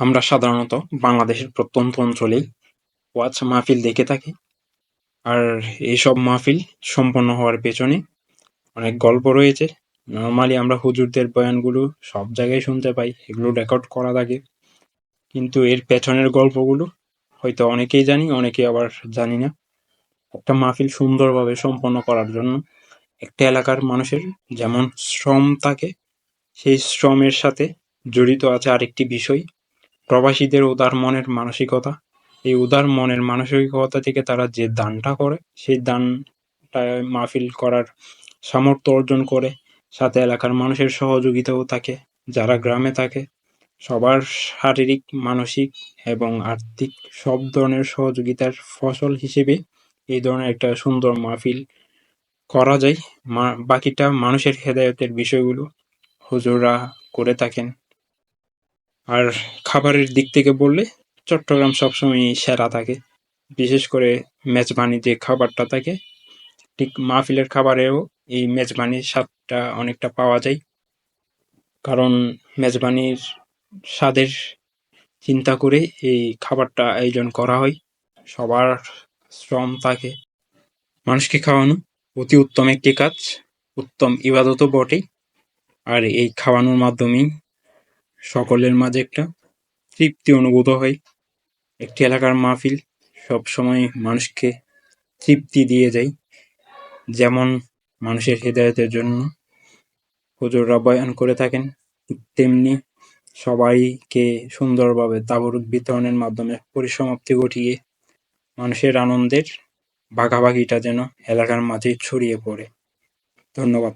আমরা সাধারণত বাংলাদেশের প্রত্যন্ত অঞ্চলেই ওয়াজ মাহফিল দেখে থাকি। আর এইসব মাহফিল সম্পন্ন হওয়ার পেছনে অনেক গল্প রয়েছে। নর্মালি আমরা হুজুরদের বয়ানগুলো সব জায়গায় শুনতে পাই, এগুলো রেকর্ড করা থাকে। কিন্তু এর পেছনের গল্পগুলো হয়তো অনেকেই জানি অনেকে আবার জানি না। একটা মাহফিল সুন্দরভাবে সম্পন্ন করার জন্য একটা এলাকার মানুষের যেমন শ্রম থাকে সেই শ্রমের সাথে জড়িত আছে আরেকটি বিষয়। প্রবাসীদের উদার মনের মানসিকতা। এই উদার মনের মানসিকতা থেকে তারা যে দানটা করে, সেই দানটা মাহফিল করার সামর্থ্য অর্জন করে। সাথে এলাকার মানুষের সহযোগিতাও থাকে, যারা গ্রামে থাকে। সবার শারীরিক, মানসিক এবং আর্থিক সব ধরনের সহযোগিতার ফসল হিসেবে এই ধরনের একটা সুন্দর মাহফিল করা যায়। বাকিটা মানুষের হেদায়তের বিষয়গুলো হুজুররা করে থাকেন। আর খাবারের দিক থেকে বললে, চট্টগ্রাম সবসময় সেরা থাকে। বিশেষ করে মেজবানি যে খাবারটা থাকে, ঠিক মাহফিলের খাবারেও এই মেজবানির স্বাদটা অনেকটা পাওয়া যায়। কারণ মেজবানির স্বাদের চিন্তা করে এই খাবারটা আয়োজন করা হয়। সবার শ্রম থাকে। মানুষকে খাওয়ানো অতি উত্তম একটি কাজ, উত্তম ইবাদতও বটেই আর এই খাওয়ানোর মাধ্যমেই সকলের মাঝে একটা তৃপ্তি অনুভূত হয়। একটি এলাকার মাহফিল সব সময় মানুষকে তৃপ্তি দিয়ে যায় যেমন মানুষের হেদায়তের জন্য হুজুররা বয়ান করে থাকেন, তেমনি সবাইকে সুন্দরভাবে তাবরুক বিতরণের মাধ্যমে পরিসমাপ্তি ঘটিয়ে মানুষের আনন্দের ভাগাভাগিটা যেন এলাকার মাঝে ছড়িয়ে পড়ে। ধন্যবাদ।